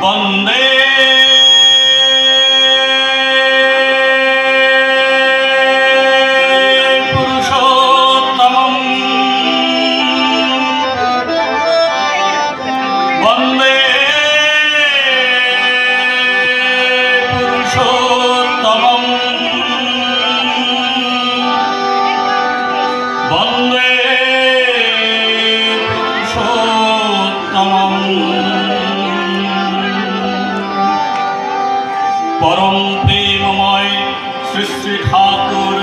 বন্দে পরম প্রেমময় শ্রী শ্রী ঠাকুর